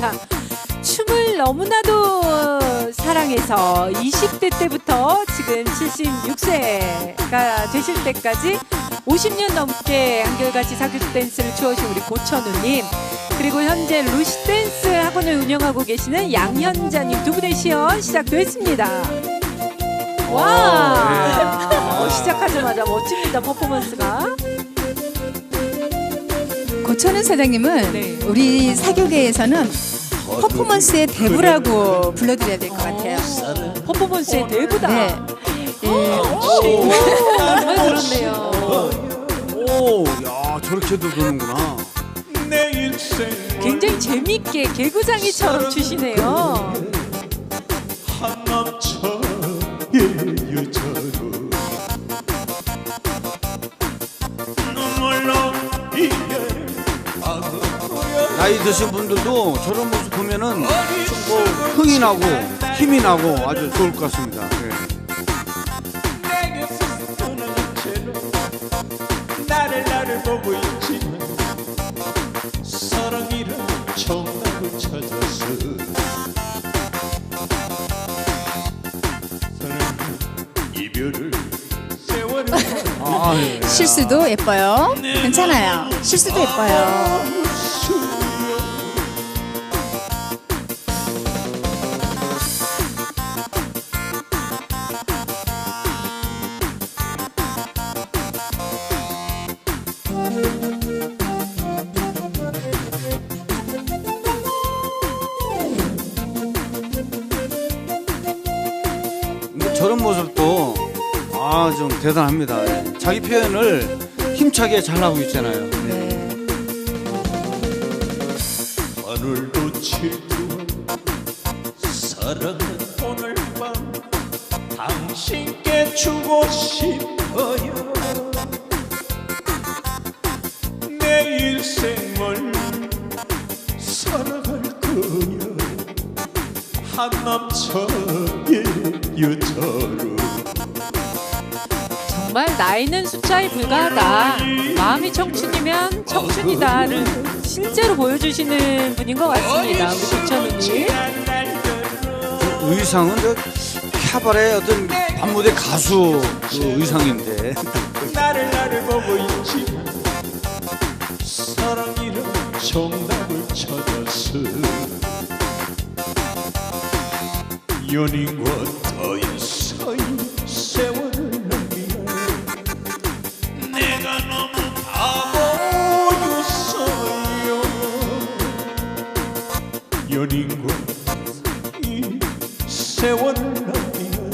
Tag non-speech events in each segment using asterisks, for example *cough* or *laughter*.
자, 춤을 너무나도 사랑해서 20대 때부터 지금 76세가 되실 때까지 50년 넘게 한결같이 사교육 댄스를 추어오신 우리 고천우님 그리고 현재 루시 댄스 학원을 운영하고 계시는 양현자님 두 분의 시연 시작됐습니다. 와 어, 시작하자마자 멋집니다 퍼포먼스가. 고천은 사장님은 네. 우리 사교계에서는 퍼포먼스의 대부라고 불러드려야 될 것 같아요. 퍼포먼스의 대부다. 네. 예, 정말 그렇네요. 오, 야 저렇게도 도는구나. 굉장히 재밌게 개구장이처럼 추시네요. 나이 드신 분들도 저런 모습 보면은 뭐 흥이 나고 힘이 나고 아주 좋을 것 같습니다. 예. 실수도 예뻐요. 괜찮아요. 실수도 예뻐요. 저런 모습도 아 좀 대단합니다. 예. 자기 표현을 힘차게 잘 하고 있잖아요. 예. 네. 하늘도 질투한 사랑은 오늘 밤 당신께 주고 싶어요 내 일생을 살아갈 거야 한남차 의 여자로 정말 나이는 숫자에 불과하다. 마음이 청춘이면 청춘이다를 실제로 보여주시는 분인 것 같습니다. 우리 고천우님. 의상은 저 캬바레 어떤 밤무대 가수 그 의상인데 나를 나를 보고 있지 사랑이란 정답을 찾아 서 연인과 타인 사이 세월을 낭비한 내가 너무 바보였어요. 연인과 이 세월을 낭비한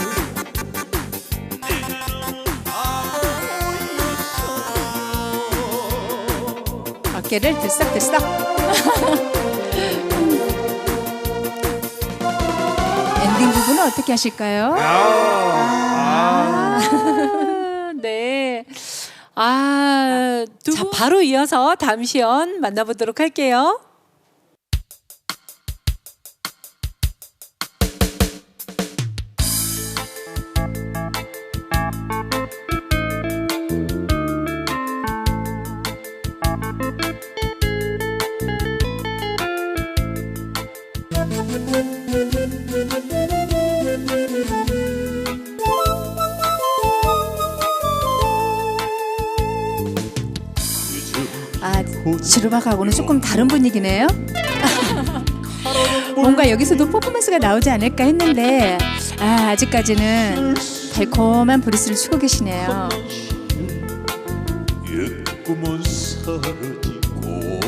어깨를 들썩들썩. *laughs* 어떻게 하실까요? 아, 네. 아, 두 자, 바로 이어서 다음 시연 만나보도록 할게요. 지루박하고는 조금 다른 분위기네요. *laughs* 뭔가 여기서도 퍼포먼스가 나오지 않을까 했는데 아, 아직까지는 달콤한 브리스를 추고 계시네요. 옛 꿈은 사라지고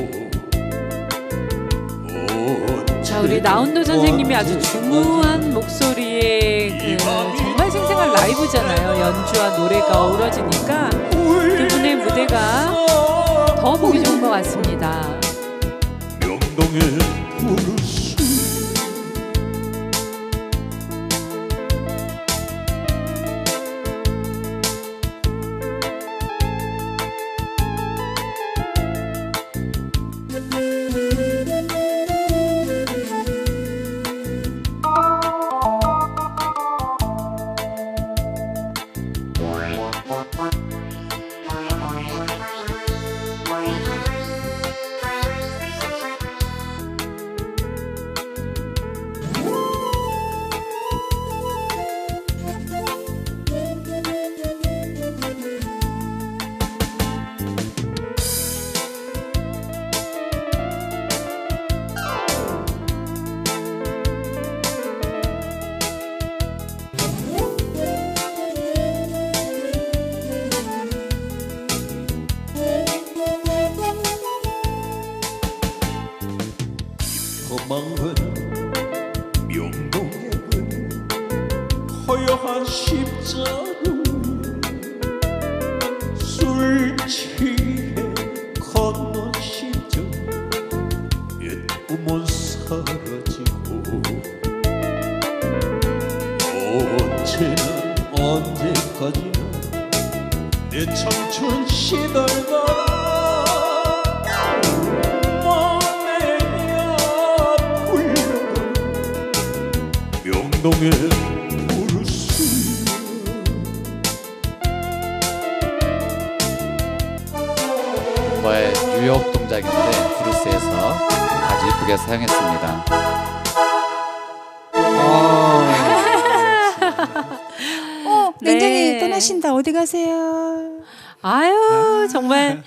자, 우리 나운도 선생님이 아주 중후한 목소리에 그 정말 생생한 라이브잖아요. 연주와 노래가 어우러지니까 두 분의 무대가 더 보기 좋은 것 같습니다. 명동의 부르스 명동의 허여한 십자루 술 취해 건너시죠 옛 꿈은 사라지고 언제나 언제까지나 내 청춘 시달가 우르스 정말 뉴욕 동작인데 브루스에서 아주 이쁘게 사용했습니다. 어, *laughs* 네. 굉장히 떠나신다. 어디 가세요? 아유 정말